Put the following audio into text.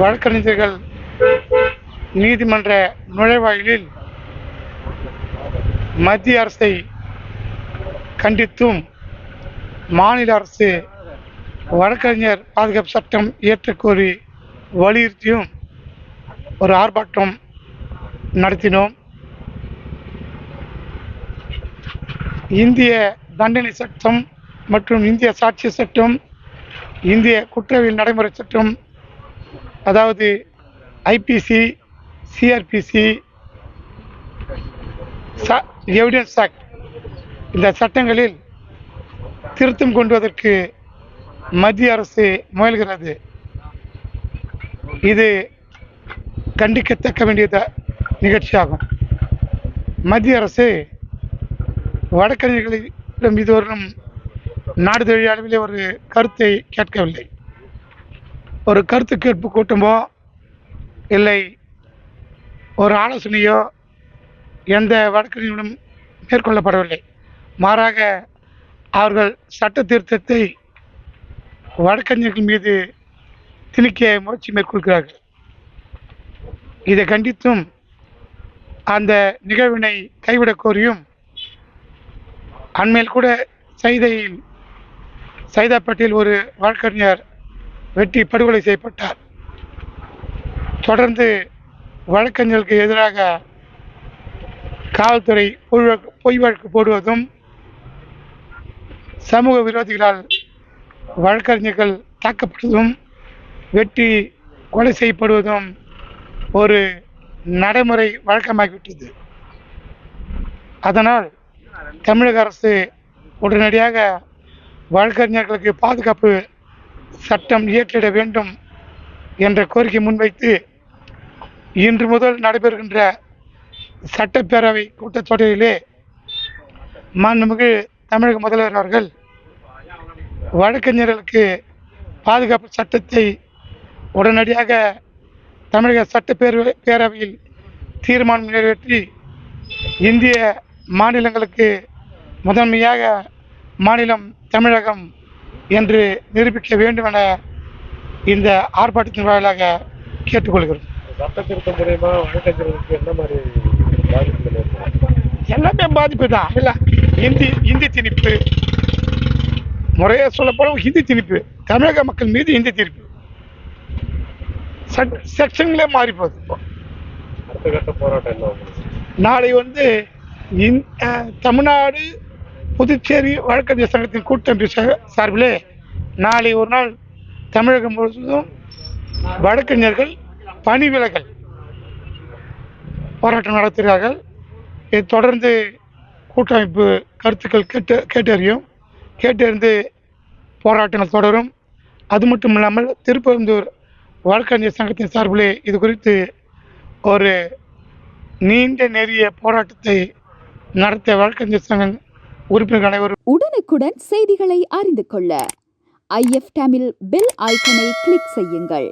வழக்கறிஞர்கள் நீதிமன்ற நுழைவாயிலில் மத்திய அரசை கண்டித்தும் மாநில அரசு வழக்கறிஞர் பாதுகாப்பு சட்டம் இயற்றக்கோரி வலியுறுத்தியும் ஒரு ஆர்ப்பாட்டம் நடத்தினோம். இந்திய தண்டனை சட்டம் மற்றும் இந்திய சாட்சி சட்டம் இந்திய குற்றவியல் நடைமுறை சட்டம் அதாவது ஐபிசி சிஆர்பிசி எவிடன்ஸ் ஆக்ட் இந்த சட்டங்களில் திருத்தம் கொண்டுவதற்கு மத்திய அரசு முயல்கிறது. இது கண்டிக்கத்தக்க வேண்டிய நிகழ்ச்சியாகும். மத்திய அரசு வடக்கறிஞர்களிடம் இதுவரையும் நாடு அளவிலே ஒரு கருத்தை கேட்கவில்லை. ஒரு கருத்து கேட்பு கூட்டமோ? இல்லை. ஒரு ஆலோசனையோ எந்த வழக்கறிஞரும் மேற்கொள்ளப்படவில்லை. மாறாக அவர்கள் சட்ட திருத்தத்தை வழக்கறிஞர்கள் மீது திணிக்க முயற்சி மேற்கொள்கிறார்கள். இதை கண்டித்தும் அந்த நிகழ்வினை கைவிடக் கோரியும் அண்மையில் கூட சைதையில் சைதாப்பேட்டையில் ஒரு வழக்கறிஞர் வெட்டி படுகொலை செய்யப்பட்டார். தொடர்ந்து வழக்கறிஞர்களுக்கு எதிராக காவல்துறை பொய் வழக்கு- பொய் வழக்கு போடுவதும் சமூக விரோதிகளால் வழக்கறிஞர்கள் தாக்கப்படுவதும் வெட்டி கொலை செய்யப்படுவதும் ஒரு நடைமுறை வழக்கமாகிவிட்டது. அதனால் தமிழக அரசு உடனடியாக வழக்கறிஞர்களுக்கு பாதுகாப்பு சட்டம் இயற்றிட வேண்டும் என்ற கோரிக்கை முன்வைத்து இன்று முதல் நடைபெறுகின்ற சட்டப்பேரவை கூட்டத்தொடரிலே மாண்புமிகு தமிழக முதல்வர் அவர்கள் வழக்கறிஞர்களுக்கு பாதுகாப்பு சட்டத்தை உடனடியாக தமிழக சட்டப்பேரவை பேரவையில் தீர்மானம் நிறைவேற்றி இந்திய மாநிலங்களுக்கு முதன்மையாக மாநிலம் தமிழகம் என்று நிரூபிக்க வேண்டும் என இந்த ஆர்ப்பாட்டத்தின் வாயிலாக கேட்டுக்கொள்கிறோம். சட்ட திருத்தம் மூலயமா வழக்கறிஞர்களுக்கு என்ன மாதிரி பாதிப்புகள் எல்லாமே பாதிப்பு தான். இல்லை ஹிந்தி ஹிந்தி திணிப்பு. முறையாக சொல்லப்போனால் ஹிந்தி திணிப்பு. தமிழக மக்கள் மீது ஹிந்தி திணிப்பு. செக்ஷன்களே மாறி போகுது இப்போ. அடுத்த கட்ட போராட்டம் நாளை வந்து தமிழ்நாடு புதுச்சேரி வழக்கறிஞர் சங்கத்தின் கூட்டமைப்பு சார்பிலே நாளை ஒரு நாள் தமிழகம் முழுவதும் வழக்கறிஞர்கள் பணி விலகல் போராட்டம் நடத்துகிறார்கள். இதை தொடர்ந்து கூட்டமைப்பு கருத்துக்கள் கேட்டு கேட்டறியும். கேட்டறிந்து போராட்டங்கள் தொடரும். அது மட்டும் இல்லாமல் திருப்பெருந்தூர் வழக்கறிஞர் சங்கத்தின் சார்பிலே இது குறித்து ஒரு நீண்ட நெறிய போராட்டத்தை நடத்த வழக்கறிஞர் சங்கம் உறுப்பினர் அனைவரும் உடனுக்குடன் செய்திகளை அறிந்து கொள்ள ஐஎஃப் தமிழ் பெல் ஐக்கனை கிளிக் செய்யுங்கள்.